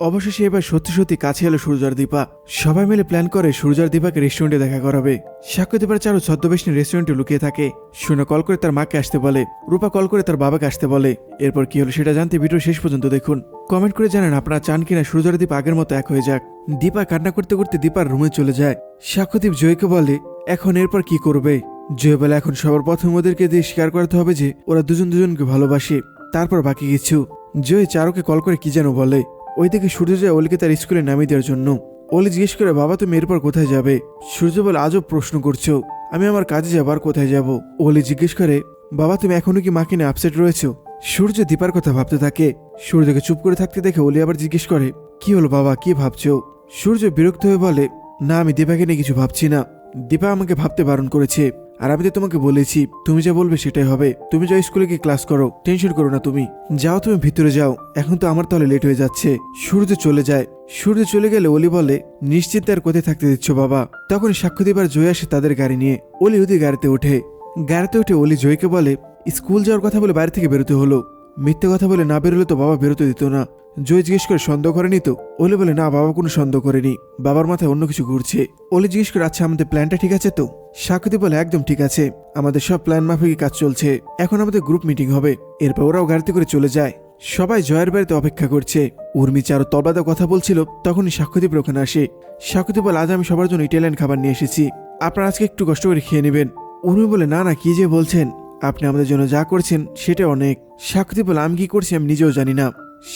অবশেষে এবার সত্যি সত্যি কাছে এলো সূর্যার দীপা। সবাই মিলে প্ল্যান করে সূর্যার দীপাকে রেস্টুরেন্টে দেখা করাবে। সাক্ষ্যদীপার চারু ছদ্মবেশ রেস্টুরেন্টে লুকিয়ে থাকে। শুনে, কল করে তার মাকে আসতে বলে। রূপা কল করে তার বাবাকে আসতে বলে। এরপর কি হলো সেটা জানতে ভিডিও শেষ পর্যন্ত দেখুন। কমেন্ট করে জানান আপনারা চান কিনা সূর্যার দীপ আগের মতো এক হয়ে যাক। দীপা কান্না করতে করতে দীপার রুমে চলে যায়। সাক্ষ্যদীপ জয়কে বলে, এখন এরপর কি করবে? জয় বলে, এখন সবার প্রথম ওদেরকে দিয়ে স্বীকার করতে হবে যে, ওরা দুজন দুজনকে ভালোবাসে। তারপর বাকি কিছু। জয় চারুকে কল করে কি যেন বলে। ওইদিকে সূর্য যায় অলিকে তার স্কুলে নামিয়ে দেওয়ার জন্য। অলি জিজ্ঞেস করে, বাবা, তুমি এরপর কোথায় যাবে? সূর্য বলে, আজও প্রশ্ন করছ। আমি আমার কাজে যাবার কোথায় যাব? অলি জিজ্ঞেস করে, বাবা, তুমি এখনও কি মাকে নিয়ে আপসেট রয়েছো? সূর্য দীপার কথা ভাবতে থাকে। সূর্যকে চুপ করে থাকতে দেখে অলি আবার জিজ্ঞেস করে, কি হলো বাবা, কি ভাবছ? সূর্য বিরক্ত হয়ে বলে, না, আমি দীপাকে নিয়ে কিছু ভাবছি না। দীপা আমাকে ভাবতে বারণ করেছে। আর আমি তো তোমাকে বলেছি, তুমি যা বলবে সেটাই হবে। তুমি যাও স্কুলে গিয়ে ক্লাস করো, টেনশন করো না তুমি। যাও তুমি ভিতরে যাও, এখন তো আমার তাহলে লেট হয়ে যাচ্ছে। সূর্য চলে যায়। সূর্য চলে গেলে অলি বলে নিশ্চিত আর কোথায় থাকতে দিচ্ছ বাবা? তখন সাক্ষ্য দিবার জয় আসে তাদের গাড়ি নিয়ে। অলি ওদের গাড়িতে ওঠে। গাড়িতে উঠে অলি জয়কে বলে, স্কুল যাওয়ার কথা বলে বাইরে থেকে বেরোতে হলো। মিথ্যে কথা বলে না বেরোলে তো বাবা বেরোতে দিত না। জয় জিজ্ঞেস করে, সন্দেহ করেনি তো? ওলে বলে, না, বাবা কোনো সন্দেহ করেনি। বাবার মাথায় অন্য কিছু ঘুরছে। ওলি জিজ্ঞেস করে আচ্ছা আমাদের প্ল্যানটা ঠিক আছে তো? সাক্ষী বলে, একদম ঠিক আছে। আমাদের সব প্ল্যান মাফিকই কাজ চলছে। এখন আমাদের গ্রুপ মিটিং হবে। এরপর ওরাও গাড়িতে করে চলে যায়। সবাই জয়ের বাড়িতে অপেক্ষা করছে। উর্মি চারো তলবাদা কথা বলছিল, তখনই সাক্ষ্যদীপের ওখানে আসে। সাক্ষ্যদীপ বলে, আজ আমি সবার জন্য ইটালিয়ান খাবার নিয়ে এসেছি। আপনারা আজকে একটু কষ্ট করে খেয়ে নেবেন। উর্মি বলে, না না, কি যে বলছেন? আপনি আমাদের জন্য যা করছেন, সেটা অনেক। সাক্ষ্যদীপ বলে, আমি কি করছি আমি নিজেও জানি না।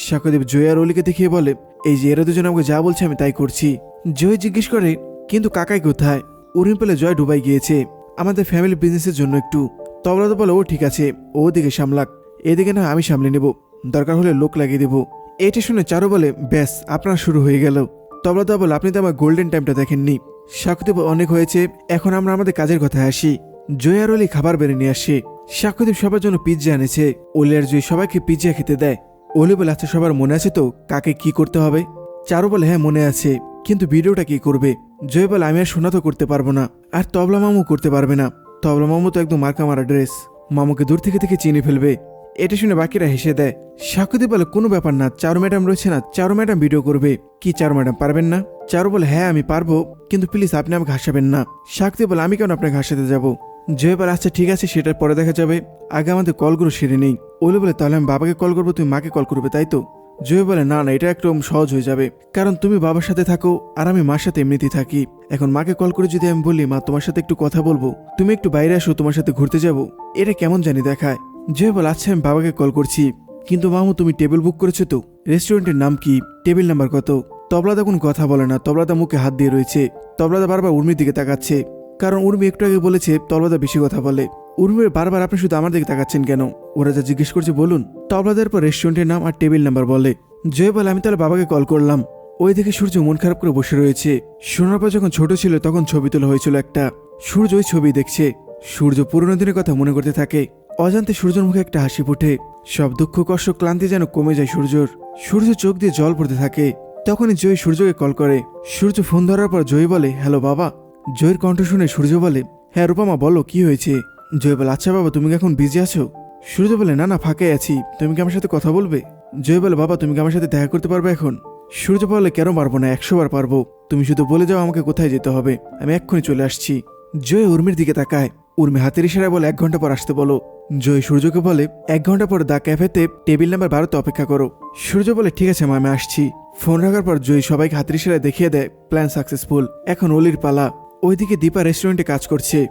সাক্ষ্যদীপ জয় আর অলিকে দেখিয়ে বলে, এই যে এরা দুজন আমাকে যা বলছে আমি তাই করছি। জয় জিজ্ঞেস করে, কিন্তু কাকাই কোথায়? উর্মি বলে, জয় ডুবাই গিয়েছে। আমাদের ফ্যামিলি বিজনেসের জন্য একটু। তবলাদা বলে, ও ঠিক আছে, ও দিকে সামলাক। এদিকে না আমি সামলে নেব। দরকার হলে লোক লাগিয়ে দেব। এটা শুনে চারু বলে, ব্যাস, আপনার শুরু হয়ে গেল। তবলাদা বলে, আপনি তো আমার গোল্ডেন টাইমটা দেখেননি। সাক্ষ্যদীপ অনেক হয়েছে, এখন আমরা আমাদের কাজের কথায় আসি। জয় আর অলি খাবার বেড়ে নিয়ে আসে। সাক্ষ্যদীপ সবার জন্য পিৎজা এনেছে। আর জয় সবাইকে পিৎজা খেতে দেয় অলি বলে আচ্ছা সবার মনে আছে তো, কাকে কি করতে হবে? চারু বলে হ্যাঁ মনে আছে। কিন্তু ভিডিওটা কি করবে? জয় বলে, আমি আর শোনা তো করতে পারব না। আর তবলা মামু করতে পারবে না। তবলা মামু তো একদম মার্কা মারা ড্রেস মামুকে দূর থেকে থেকে চিনে ফেলবে। এটা শুনে বাকিরা হেসে দেয়। সাক্ষ্যদীপ বলে, কোনো ব্যাপার না, চারু ম্যাডাম রয়েছে না, চারু ম্যাডাম ভিডিও করবে। কি চারু ম্যাডাম, পারবেন না? চারু বলে হ্যাঁ আমি পারব। কিন্তু প্লিজ আপনি আমাকে হাসাবেন না। সাক্ষ্যদীপ বলে, আমি কেন আপনাকে হাসাতে যাব? জয় বলে আচ্ছা ঠিক আছে, সেটার পরে দেখা যাবে। আগে আমাদের কলগুলো সেরে নেই। ওলে বলে, তাহলে আমি বাবাকে কল করব, তুমি মাকে কল করবে, তাই তো? জয় বলে, না না, এটা একদম সহজ হয়ে যাবে। কারণ তুমি বাবার সাথে থাকো, আর আমি মার সাথে এমনিতেই থাকি। এখন মাকে কল করে যদি আমি বলি, মা, তোমার সাথে একটু কথা বলব, তুমি একটু বাইরে আসো, তোমার সাথে ঘুরতে যাব। এটা কেমন জানি দেখায়। জয় বলে আচ্ছা আমি বাবাকে কল করছি। কিন্তু মামু, তুমি টেবিল বুক করেছ তো? রেস্টুরেন্টের নাম কি? টেবিল নাম্বার কত? তবলাদা কোনো কথা বলে না। তবলাদা মুখে হাত দিয়ে রয়েছে। তবলাদা বারবার উর্মির দিকে তাকাচ্ছে। কারণ উর্মি একটু আগে বলেছে তলবাদা বেশি কথা বলে। উর্মির বারবার আপনি শুধু আমার দিকে তাকাচ্ছেন কেন? ওরা যা জিজ্ঞেস করছে বলুন। তবলাদের পর রেস্টুরেন্টের নাম আর টেবিল নাম্বার বলে। জয় বলে, আমি তাহলে বাবাকে কল করলাম। ওই দেখে সূর্য মন খারাপ করে বসে রয়েছে। সোনার পর যখন ছোট ছিল, তখন ছবি তোলা হয়েছিল একটা। সূর্য ওই ছবি দেখছে। সূর্য পুরনো দিনের কথা মনে করতে থাকে। অজান্তে সূর্যের মুখে একটা হাসি ফুটে। সব দুঃখ, কষ্ট, ক্লান্তি যেন কমে যায় সূর্যর। সূর্য চোখ দিয়ে জল পড়তে থাকে। তখনই জয় সূর্যকে কল করে। সূর্য ফোন ধরার পর জয় বলে হ্যালো বাবা। জয়ের কণ্ঠ শুনে সূর্য বলে হ্যাঁ রূপামা, বলো, কি হয়েছে? জয় বলে আচ্ছা বাবা, তুমি কি এখন বিজি আছো? সূর্য বলে, না না ফাঁকে আছি। তুমি কি আমার সাথে কথা বলবে? জয় বলে, বাবা, তুমি কি আমার সাথে দেখা করতে পারবে এখন? সূর্য বলে, কেন পারব না, একশো বার পারব। তুমি শুধু বলে যাও আমাকে কোথায় যেতে হবে। আমি এক্ষুনি চলে আসছি। জয় উর্মির দিকে তাকায়। উর্মি হাতের ইশারায় বলে, এক ঘণ্টা পর আসতে বলো। জয় সূর্যকে বলে, এক ঘণ্টা পর দা ক্যাফেতে টেবিল নাম্বার বারোতে অপেক্ষা করো। সূর্য বলে, ঠিক আছে মা, আমি আসছি। ফোন রাখার পর জয় সবাইকে হাতের ইশারায় দেখিয়ে দেয়, প্ল্যান সাকসেসফুল। এখন অলির পালা। ওইদিকে দীপা রেস্টুরেন্টে কাজ করছে।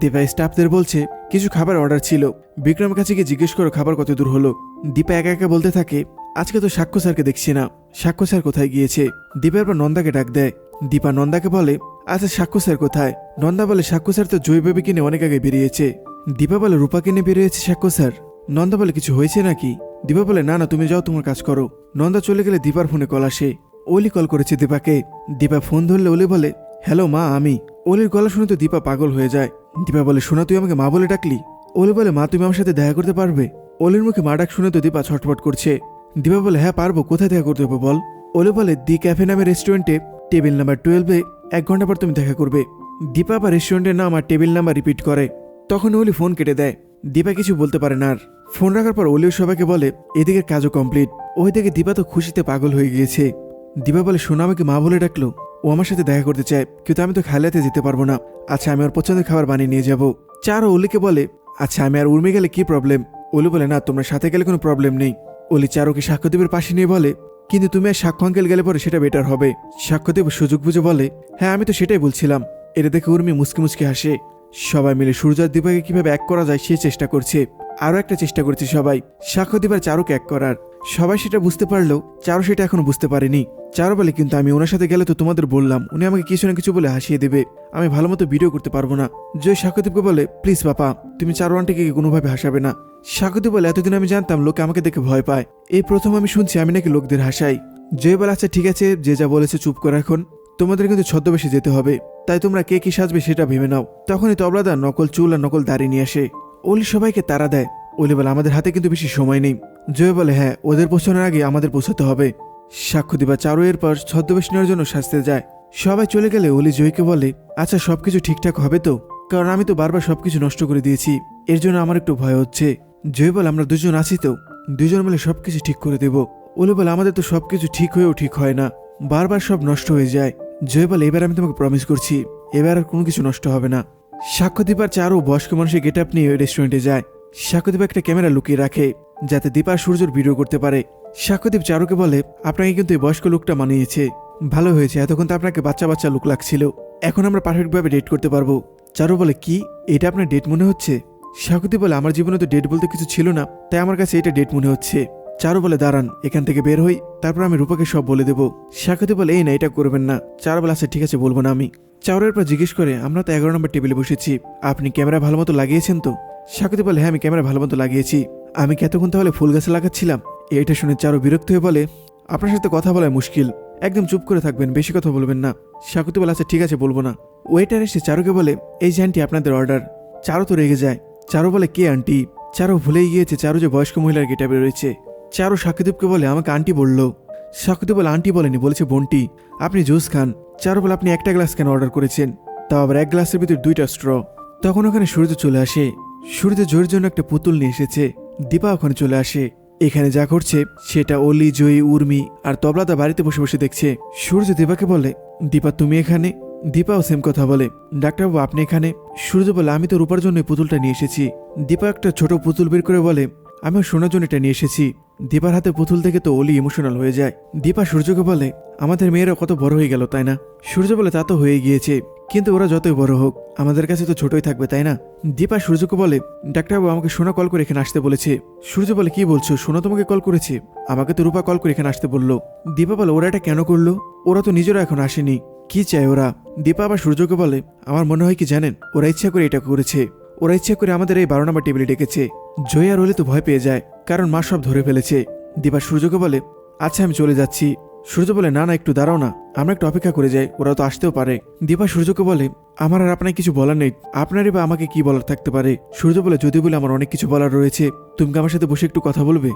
দীপা স্টাফদের বলছে, কিছু খাবার অর্ডার ছিল। বিক্রমের কাছে গিয়ে জিজ্ঞেস করো খাবার কত দূর হলো। দীপা একা একা বলতে থাকে, আজকে তো সাক্ষ্য স্যারকে দেখছি না। সাক্ষ্য স্যার কোথায় গিয়েছে? দীপার পর নন্দাকে ডাক দেয়। দীপা নন্দাকে বলে আচ্ছা সাক্ষ্য স্যার কোথায়? নন্দা বলে, সাক্ষ্য স্যার তো জৈববে কিনে অনেক আগে বেরিয়েছে। দীপা বলে, রূপা কিনে বেরিয়েছে সাক্ষ্য স্যার? নন্দা বলে, কিছু হয়েছে নাকি? দীপা বলে, না না, তুমি যাও, তোমার কাজ করো। নন্দা চলে গেলে দীপার ফোনে কল আসে। ওলি কল করেছে দীপাকে। দীপা ফোন ধরলে ওলি বলে হ্যালো মা, আমি। ওলির গলা শুনে তো দীপা পাগল হয়ে যায়। দীপা বলে, শোনা, তুই আমাকে মা বলে ডাকলি? ওলি বলে, মা, তুমি আমার সাথে দেখা করতে পারবে? ওলির মুখে মা ডাক শুনে তো দীপা ছটফট করছে। দীপা বলে হ্যাঁ পারব, কোথায় দেখা করতে হবে বল? ওলি বলে, দি ক্যাফে নামের রেস্টুরেন্টে, টেবিল নাম্বার টুয়েলভে এক ঘণ্টা পর তুমি দেখা করবে। দীপা বা রেস্টুরেন্টের নাম আর টেবিল নাম্বার রিপিট করে। তখন ওলি ফোন কেটে দেয়। দীপা কিছু বলতে পারে না আর। ফোন রাখার পর ওলিও সবাইকে বলে, এদিকের কাজও কমপ্লিট। ওই দিকে দীপা তো খুশিতে পাগল হয়ে গিয়েছে। দীপা বলে সোনা আমাকে মা বলে ডাকলো। ও আমার সাথে দেখা করতে চায়, কিন্তু আমি তো খেলাতে যেতে পারব না। আচ্ছা আমি ওর পছন্দের খাবার বানিয়ে নিয়ে যাব। চারও অলিকে বলে আচ্ছা আমি আর উর্মি গেলে কি প্রবলেম অলি বলে, না, তোমরা সাথে গেলে কোনো প্রবলেম নেই। অলি চারুকে সাক্ষ্যদেবের পাশে নিয়ে বলে, কিন্তু তুমি আর সাক্ষ্য আঙ্কেল গেলে পরে সেটা বেটার হবে। সাক্ষ্যদেব সুযোগ বুঝে বলে হ্যাঁ আমি তো সেটাই বলছিলাম। এটা দেখে উর্মি মুচকি মুচকি হাসে। সবাই মিলে সূর্য আর দীপাকে কীভাবে এক করা যায় সে চেষ্টা করছে। আরও একটা চেষ্টা করছে সবাই। সাক্ষ্য দিবার চারুকে এক করার। সবাই সেটা বুঝতে পারলেও চারু সেটা এখনও বুঝতে পারেনি। চারু বলে, কিন্তু আমি ওনার সাথে গেলে তো তোমাদের বললাম, উনি আমাকে কিছু না কিছু বলে হাসিয়ে দেবে। আমি ভালো মতো ভিডিও করতে পারব না। জয় সাক্ষ্যদীপকে বলে, প্লিজ বাপা তুমি চারু আন্টিকে কোনোভাবে হাসাবে না? সাক্ষ্যদীপ বলে, এতদিন আমি জানতাম লোকে আমাকে দেখে ভয় পায়। এই প্রথম আমি শুনছি আমি নাকি লোকদের হাসাই। জয় বলে আচ্ছা ঠিক আছে, যে যা বলেছে চুপ করে এখন। তোমাদের কিন্তু ছদ্মবেশে যেতে হবে। তাই তোমরা কে কি সাজবে সেটা ভেবে নাও। তখনই তবলাদা নকল চুল আর নকল দাড়ি নিয়ে আসে। ওলি সবাইকে তারা দেয়। ওলি বলে, আমাদের হাতে কিন্তু বেশি সময় নেই। জয় বলে হ্যাঁ ওদের পৌঁছানোর আগে আমাদের পৌঁছাতে হবে। সাক্ষ্য দিবা চারু এরপর ছদ্মবেশ নেওয়ার জন্য সাজতে যায়। সবাই চলে গেলে অলি জয়কে বলে আচ্ছা সবকিছু ঠিকঠাক হবে তো? কারণ আমি তো বারবার সবকিছু নষ্ট করে দিয়েছি। এর জন্য আমার একটু ভয় হচ্ছে। জয় বলে, আমরা দুজন আছি তো? দুজন মিলে সবকিছু ঠিক করে দেব। ওলি বলে, আমাদের তো সবকিছু ঠিক হয়েও ঠিক হয় না। বারবার সব নষ্ট হয়ে যায়। জয় বলে, এবার আমি তোমাকে প্রমিস করছি, এবার আর কোনো কিছু নষ্ট হবে না। সাক্ষ্যদীপ আর চারু বয়স্ক মানুষের গেট আপ নিয়ে রেস্টুরেন্টে যায়। সাক্ষ্যদীপ একটা ক্যামেরা লুকিয়ে রাখে। যাতে দীপা সূর্যর ভিডিও করতে পারে। সাক্ষ্যদীপ চারুকে বলে, আপনাকে কিন্তু এই বয়স্ক লোকটা মানিয়েছে। ভালো হয়েছে, এতক্ষণ তো আপনাকে বাচ্চা বাচ্চা লুক লাগছিল। এখন আমরা পারফেক্টভাবে ডেট করতে পারব। চারু বলে, কি? এটা আপনার ডেট মনে হচ্ছে? সাকুতি বলে, আমার জীবনে তো ডেট বলতে কিছু ছিল না, তাই আমার কাছে এটা ডেট মনে হচ্ছে। চারু বলে, দাঁড়ান, এখান থেকে বের হই, তারপর আমি রূপাকে সব বলে দেবো। সাকুতি বলে, এই না, এটা করবেন না। চারু বলে আচ্ছা ঠিক আছে, বলব না আমি। চাউরের পর জিজ্ঞেস করে, আমরা তো এগারো নম্বর টেবিলে বসেছি, আপনি ক্যামেরা ভালো মতো লাগিয়েছেন তো? সাকুতি বলে হ্যাঁ আমি ক্যামেরা ভালো মতো লাগিয়েছি। আমি কি এতক্ষণ তাহলে ফুল গাছে লাগাচ্ছিলাম? এটা শুনে চারু বিরক্ত হয়ে বলে, আপনার সাথে কথা বলা মুশকিল। একদম চুপ করে থাকবেন, বেশি কথা বলবেন না। সাকুতি বলে আচ্ছা ঠিক আছে, বলব না। ওয়েটার এসে চারুকে বলে, এই যে আন্টি, আপনাদের অর্ডার। চারু তো রেগে যায়। চারু বলে, কে আন্টি? চারু ভুলেই গিয়েছে, চারু যে বয়স্ক মহিলার গেটাবে রয়েছে। চারু সাকুদীপকে বলে, আমাকে আন্টি বলল। সাকুদীপ বলে, আন্টি বলেনি। বলেছে, বন্টি, আপনি জুস খান। চারু বলে, আপনি একটা গ্লাস কেন অর্ডার করেছেন? তাও আবার এক গ্লাসের ভিতর দুইটা স্ট্র। তখন ওখানে সূর্য চলে আসে। সূর্য জয়ের জন্য একটা পুতুল নিয়ে এসেছে। দীপা ওখানে চলে আসে। এখানে যা করছে সেটা অলি, জয়ী, উর্মি আর তবলাদা বাড়িতে বসে বসে দেখছে। সূর্য দীপাকে বলে, দীপা, তুমি এখানে? দীপা ও সেম কথা বলে, ডাক্তারবাবু, আপনি এখানে? সূর্য বলে, আমি তো রূপার জন্য পুতুলটা নিয়ে এসেছি। দীপা একটা ছোট পুতুল বের করে বলে আমি সোনার জন্য এটা নিয়ে এসেছি। দীপার হাতে পুতুল থেকে তো অলি ইমোশনাল হয়ে যায়। দীপা সূর্যকে বলে, আমাদের মেয়েরা কত বড় হয়ে গেল, তাই না? সূর্য বলে, তা তো হয়ে গিয়েছে। কিন্তু ওরা যতই বড় হোক, আমাদের কাছে তো ছোটই থাকবে, তাই না? দীপা সূর্যকে বলে, ডাক্তারবাবু, আমাকে সোনা কল করে এখানে আসতে বলেছে। সূর্য বলে, কি বলছো? সোনা তোমাকে কল করেছে? আমাকে তো রূপা কল করে এখানে আসতে বলল। দীপা বলে, ওরা এটা কেন করল? ওরা তো নিজেরা এখন আসেনি। কি চায় ওরা? দীপা আবার সূর্যকে বলে, আমার মনে হয় কি জানেন? ওরা ইচ্ছা করে এটা করেছে। ওরা ইচ্ছা করে আমাদের এই বারো নম্বর টেবিলে ডেকেছে। জয় আর তো ভয় পেয়ে যায়, কারণ মা সব ধরে ফেলেছে। দীপা সূর্যকে বলে আচ্ছা আমি চলে যাচ্ছি। সূর্য বলে, না না, একটু দাঁড়াও না, আমরা একটু অপেক্ষা করে যাই ওরা তো আসতেও পারে। দীপা সূর্যকে বলে, আমার আর আপনার কিছু বলার নেই, আপনারই বা আমাকে কি বলার থাকতে পারে? সূর্য বলে, যদি বলে আমার অনেক কিছু বলার রয়েছে, তুমি কি আমার সাথে বসে একটু কথা বলবে?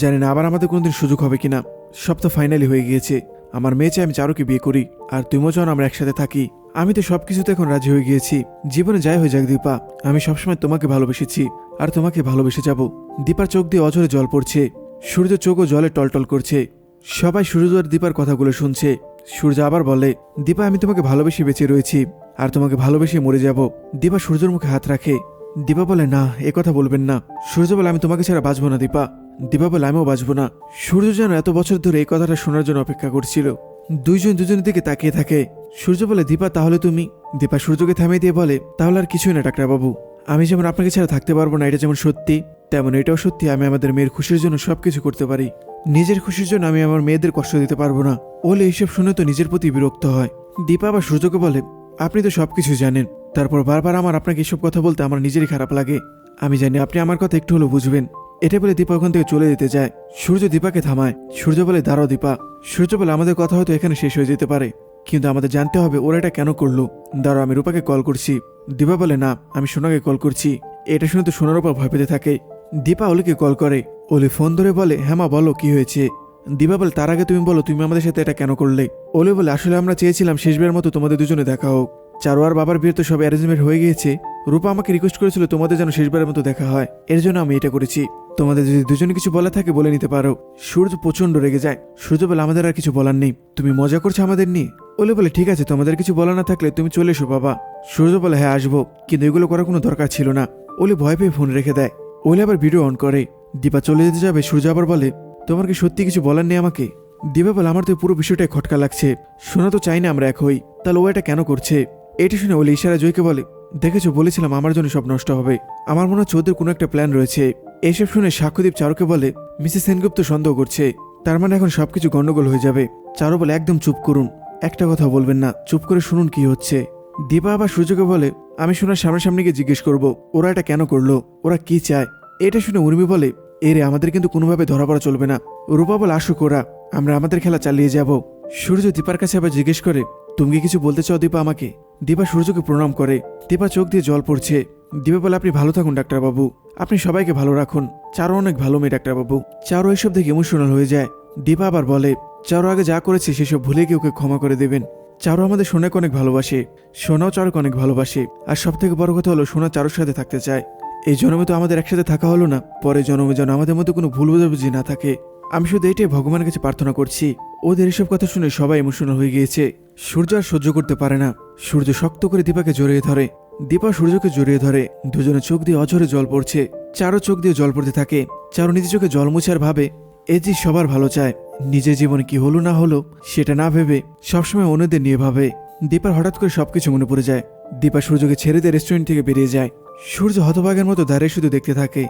জানি না, আবার আমাদের কোনোদিন সুযোগ হবে কিনা, সব তো ফাইনালি হয়ে গিয়েছে। আমার মেয়ে চাই আমি চারুকে বিয়ে করি, আর তুমিও চাও আমরা একসাথে থাকি। আমি তো সবকিছুতে এখন রাজি হয়ে গিয়েছি। জীবনে যাই হয়ে যাক দীপা, আমি সবসময় তোমাকে ভালোবেসেছি। আর তোমাকে ভালোবেসে যাব। দীপার চোখ দিয়ে অঝরে জল পড়ছে। সূর্য চোখও জলে টলটল করছে। সবাই সূর্য আর দীপার কথাগুলো শুনছে। সূর্য আবার বলে, দীপা, আমি তোমাকে ভালোবেসে বেঁচে রয়েছি। আর তোমাকে ভালোবেসে মরে যাব। দীপা সূর্যর মুখে হাত রাখে। দীপা বলে, না, এ কথা বলবেন না। সূর্য বলে, আমি তোমাকে ছাড়া বাঁচবো না দীপা। দীপা বলে, আমিও বাঁচবো না। সূর্য যেন এত বছর ধরে এই কথাটা শোনার জন্য অপেক্ষা করছিল। দুইজন দুজনের দিকে তাকিয়ে থাকে। সূর্য বলে, দীপা, তাহলে তুমি? দীপা সূর্যকে থামিয়ে দিয়ে বলে, তাহলে আর কিছুই না ডাক্তারবাবু আমি যেমন আপনাকে ছাড়া থাকতে পারব না, এটা যেমন সত্যি, তেমন এটাও সত্যি, আমি আমাদের মেয়ের খুশির জন্য সবকিছু করতে পারি। নিজের খুশির জন্য আমি আমার মেয়েদের কষ্ট দিতে পারব না। ওলে এইসব শুনে তো নিজের প্রতি বিরক্ত হয়। দীপা আবার সূর্যকে বলে, আপনি তো সবকিছু জানেন। তারপর বারবার আমার আপনাকে এসব কথা বলতে আমার নিজেরই খারাপ লাগে। আমি জানি আপনি আমার কথা একটু হলেও বুঝবেন। এটা বলে দীপা ওখান থেকে চলে যেতে যায়। সূর্য দীপাকে থামায়। সূর্য বলে, দাঁড়াও দীপা। সূর্য বলে, আমাদের কথা হয়তো এখানে শেষ হয়ে যেতে পারে। কিন্তু আমাদের জানতে হবে ওরা এটা কেন করল। দাঁড়াও, আমি রূপাকে কল করছি। দীপা বলে, না, আমি সোনাকে কল করছি। এটা শুনে তো সোনার উপর ভয় পেতে থাকে। দীপা অলিকে কল করে। অলি ফোন ধরে বলে হ্যাঁ মা, বলো, কি হয়েছে? দীপা বলে, তার আগে তুমি বলো, তুমি আমাদের সাথে এটা কেন করলে? অলি বলে, আসলে আমরা চেয়েছিলাম শেষবারের মতো তোমাদের দুজনে দেখা হোক। চারোয়ার বাবার বিয়ে তো সব অ্যারেঞ্জমেন্ট হয়ে গিয়েছে। রূপা আমাকে রিকোয়েস্ট করেছিল তোমাদের যেন শেষবারের মতো দেখা হয়। এর জন্য আমি এটা করেছি। তোমাদের যদি দুজনে কিছু বলা থাকে বলে নিতে পারো। সূর্য প্রচণ্ড রেগে যায়। সূর্য বলে, আমাদের আর কিছু বলার নেই। তুমি মজা করছ আমাদের নিয়ে? ওলে বলে, ঠিক আছে, তোমাদের কিছু বলা না থাকলে তুমি চলে এসো বাবা। সূর্য বলে হ্যাঁ আসব। কিন্তু এগুলো করার কোনো দরকার ছিল না। ওলে ভয় পেয়ে ফোন রেখে দেয়। ওলে আবার ভিডিও অন করে। দীপা চলে যেতে যাবে। সূর্য আবার বলে, তোমার কি সত্যি কিছু বলার নেই আমাকে? দীপা বলে, আমার তো পুরো বিষয়টাই খটকা লাগছে। শোনা তো, চাই না আমরা এক হই। তাহলে ও এটা কেন করছে? এটা শুনে ওলে ইশারা জয়কে বলে দেখেছ, বলেছিলাম আমার জন্য সব নষ্ট হবে। আমার মনে হচ্ছে ওদের কোনো একটা প্ল্যান রয়েছে। এসব শুনে সাক্ষ্যদীপ চারুকে বলে, মিসেস সেনগুপ্ত সন্দেহ করছে। তার মানে এখন সবকিছু গন্ডগোল হয়ে যাবে। চারু বলে, একদম চুপ করুন। একটা কথা বলবেন না। চুপ করে শুনুন কি হচ্ছে। দীপা আবার সূর্যকে বলে, আমি শোনার সামনাসামনি গিয়ে জিজ্ঞেস করব, ওরা এটা কেন করল? ওরা কি চায়? এটা শুনে উর্মি বলে, এরে, আমাদের কিন্তু কোনোভাবে ধরা পড়া চলবে না। রূপা বলে, আসুক ওরা। আমরা আমাদের খেলা চালিয়ে যাব। সূর্য দীপার কাছে আবার জিজ্ঞেস করে, তুমি কি কিছু বলতে চাও দীপা আমাকে? দীপা সূর্যকে প্রণাম করে। দীপা চোখ দিয়ে জল পড়ছে। দিবা বলে, আপনি ভালো থাকুন ডাক্তারবাবু আপনি সবাইকে ভালো রাখুন। চারও অনেক ভালো মেয়ে ডাক্তারবাবু চারও এসব দেখে ইমোশনাল হয়ে যায়। দীপা আবার বলে, চারো আগে যা করেছে সেসব ভুলে গিয়ে ওকে ক্ষমা করে দেবেন। চারু আমাদের সোনাকে অনেক ভালোবাসে। সোনাও চারুকে অনেক ভালোবাসে। আর সব থেকে বড় কথা হলো, সোনা চারোর সাথে থাকতে চায়। এই জন্মে তো আমাদের একসাথে থাকা হলো না। পরে জন্মে যেন আমাদের মধ্যে কোনো ভুল বোঝাবুঝি না থাকে। আমি শুধু এটাই ভগবানের কাছে প্রার্থনা করছি। ওদের এসব কথা শুনে সবাই ইমোশনাল হয়ে গিয়েছে। সূর্য আর সহ্য করতে পারে না। সূর্য শক্ত করে দীপাকে জড়িয়ে ধরে। দীপা সূর্যকে জড়িয়ে ধরে। দুজনে চোখ দিয়ে অঝরে জল পড়ছে। চারও চোখ দিয়ে জল পড়তে থাকে। চারো নিজের চোখে জল মুছার ভাবে। এ যে সবার ভালো চায়। নিজের জীবনে কি হলো না হলো, সেটা না ভেবে সবসময় অন্যদের নিয়ে ভাবে। দীপার হঠাৎ করে সবকিছু মনে পড়ে যায়। দীপা সূর্যকে ছেড়ে দিয়ে রেস্টুরেন্ট থেকে বেরিয়ে যায়। সূর্য হতভাগের মতো দাঁড়িয়ে শুধু দেখতে থাকে।